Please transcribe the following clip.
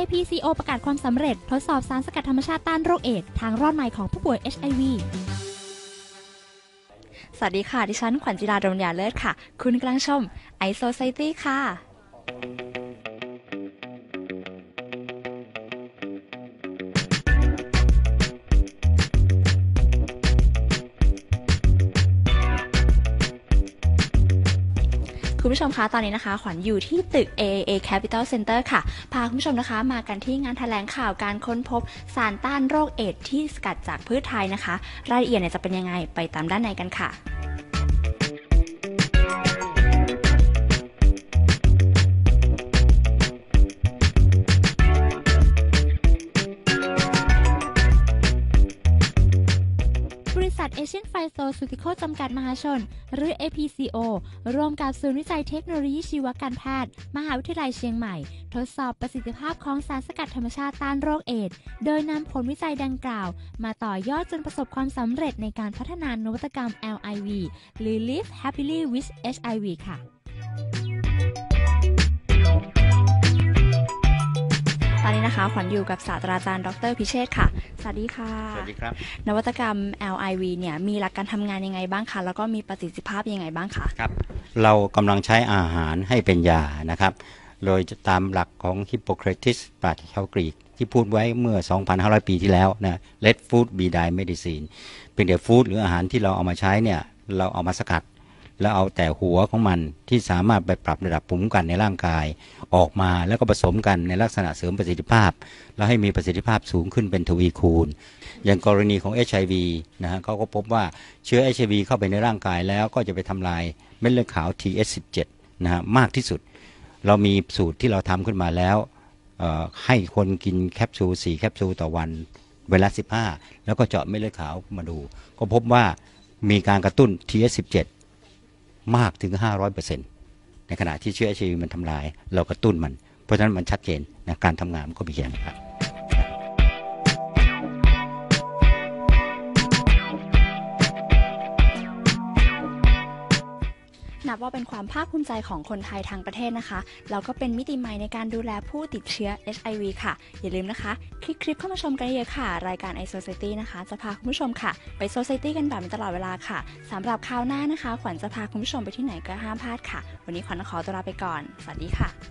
APCO ประกาศความสำเร็จ ทดสอบสารสกัดธรรมชาติต้านโรคเอดทางรอดใหม่ของผู้ป่วย HIV สวัสดีค่ะ ดิฉันขวัญจิราดมยาเลิศค่ะ คุณกำลังชม i Society ค่ะ คุณผู้ชมคะตอนนี้นะคะ ขวัญอยู่ที่ตึก AAA Capital Center ค่ะ พาคุณผู้ชมนะคะ มากันที่งานแถลงข่าวการค้นพบสารต้านโรคเอดที่สกัดจากพืชไทยนะคะ รายละเอียดเนี่ยจะเป็นยังไงไปตามด้านในกันค่ะ ษัทเอเชียนไฟโซซูติโคจำกัดมหาชน หรือ APCO ร่วมกับศูนย์วิจัยเทคโนโลยีชีวการแพทย์ มหาวิทยาลัยเชียงใหม่ ทดสอบประสิทธิภาพของสารสกัดธรรมชาติต้านโรคเอดส์โดยนำผลวิจัยดังกล่าว มาต่อยอดจนประสบความสำเร็จในการพัฒนานวัตกรรม LIV หรือ Live Happily with HIV ค่ะ ขวัญอยู่กับศาสตราจารย์ ดรพิเชษฐ์ค่ะ สวัสดีค่ะ สวัสดีครับ นวัตกรรม LIV เนี่ยมีหลักการทำงานยังไงบ้างคะ แล้วก็มีประสิทธิภาพยังไงบ้างคะครับ เรากำลังใช้อาหารให้เป็นยานะครับ โดยตามหลักของฮิปโปเครติสปราชญ์ชาวกรีกที่พูดไว้เมื่อ 2,500 ปีที่แล้วนะ let food be thy medicine เป็นแต่ฟู้ดหรืออาหารที่เราเอามาใช้เนี่ย เราเอามาสกัด แล้วเอาแต่หัวของมันที่สามารถไปปรับระดับภูมิคุ้มกันในร่างกาย ออกมาแล้วก็ผสมกันในลักษณะเสริมประสิทธิภาพ แล้วให้มีประสิทธิภาพสูงขึ้นเป็นทวีคูณ อย่างกรณีของ HIV นะฮะเขาก็พบว่าเชื้อ HIV เข้าไปในร่างกายแล้วก็จะไปทำลายเม็ดเลือดขาว TS17 นะฮะมากที่สุด เรามีสูตรที่เราทำขึ้นมาแล้วให้คนกินแคปซูล4แคปซูลต่อวันเวลา 15 แล้วก็เจาะเม็ดเลือดขาวมาดู ก็พบว่ามีการกระตุ้น TS17 มากถึง 500%ในขณะที่เชื้อชีวิตมันทำลาย เรากระตุ้นมัน เพราะฉะนั้นมันชัดเจนนะการทำงานมันก็มีแค่นั้นครับ นับว่าเป็นความภาคภูมิใจของคนไทยทางประเทศนะคะ แล้วก็เป็นมิติใหม่ในการดูแลผู้ติดเชื้อ HIV ค่ะ อย่าลืมนะคะ คลิกคลิปเข้ามาชมกันเยอะค่ะ รายการ i Society นะคะ จะพาคุณผู้ชมค่ะ ไป Society กันแบบตลอดเวลาค่ะสำหรับคราวหน้านะคะ ขวัญจะพาคุณผู้ชมไปที่ไหนก็ห้ามพลาดค่ะ วันนี้ขวัญขอตัวลาไปก่อน สวัสดีค่ะ